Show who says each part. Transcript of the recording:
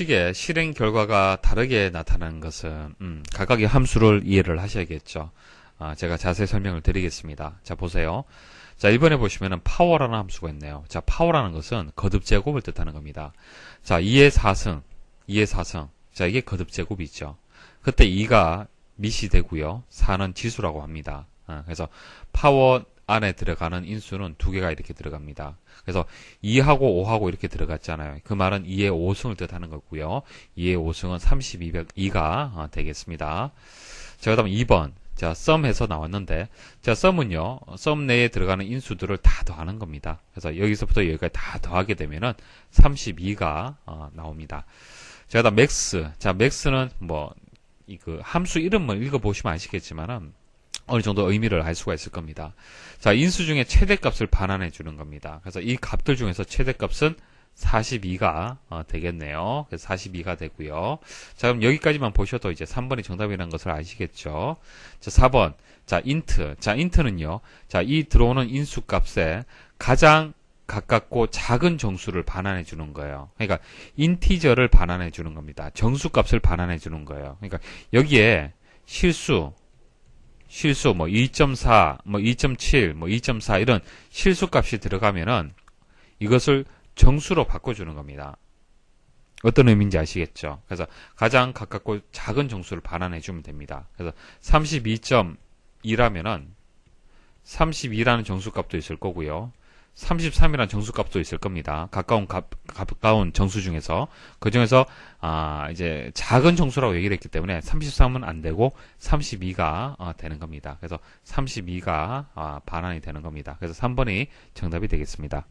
Speaker 1: 식의 실행 결과가 다르게 나타나는 것은 음, 각각의 함수를 이해를 하셔야겠죠. 아, 제가 자세히 설명을 드리겠습니다. 자 보세요. 자 이번에 보시면은 파워라는 함수가 있네요. 자 파워라는 것은 거듭 제곱을 뜻하는 겁니다. 자 2의 4승, 2의 4승. 자 이게 거듭 제곱이죠. 그때 2가 미시 되고요. 4는 지수라고 합니다. 아, 그래서 파워 안에 들어가는 인수는 두 개가 이렇게 들어갑니다. 그래서 2하고 5하고 이렇게 들어갔잖아요. 그 말은 2의 5승을 뜻하는 거고요. 2의 5승은 32가 되겠습니다. 자, 그 다음 2번. 자, 썸해서 나왔는데, 자, 썸은요, 썸 내에 들어가는 인수들을 다 더하는 겁니다. 그래서 여기서부터 여기까지 다 더하게 되면은 32가 나옵니다. 자, 그 다음 맥스. 자, 맥스는 뭐, 이 그 함수 이름을 읽어 보시면 아시겠지만은, 어느 정도 의미를 알 수가 있을 겁니다. 자, 인수 중에 최대값을 반환해 주는 겁니다. 그래서 이 값들 중에서 최대값은 42가 어, 되겠네요. 그래서 42가 되고요. 자, 그럼 여기까지만 보셔도 이제 3번이 정답이라는 것을 아시겠죠? 자, 4번. 자, 인트. 자, 인트는요. 자, 이 들어오는 인수 값에 가장 가깝고 작은 정수를 반환해 주는 거예요. 그러니까 인티저를 반환해 주는 겁니다. 정수 값을 반환해 주는 거예요. 그러니까 여기에 실수 실수 뭐 2.4, 뭐 2.7, 뭐 2.4 이런 실수 값이 들어가면은 이것을 정수로 바꿔주는 겁니다. 어떤 의미인지 아시겠죠? 그래서 가장 가깝고 작은 정수를 반환해 주면 됩니다. 그래서 32.2라면은 32라는 정수 값도 있을 거고요. 33이라는 정수값도 있을 겁니다. 가까운 가, 가까운 정수 중에서 그 중에서 아 이제 작은 정수라고 얘기를 했기 때문에 33은 안 되고 32가 어, 되는 겁니다. 그래서 32가 아, 반환이 되는 겁니다. 그래서 3번이 정답이 되겠습니다.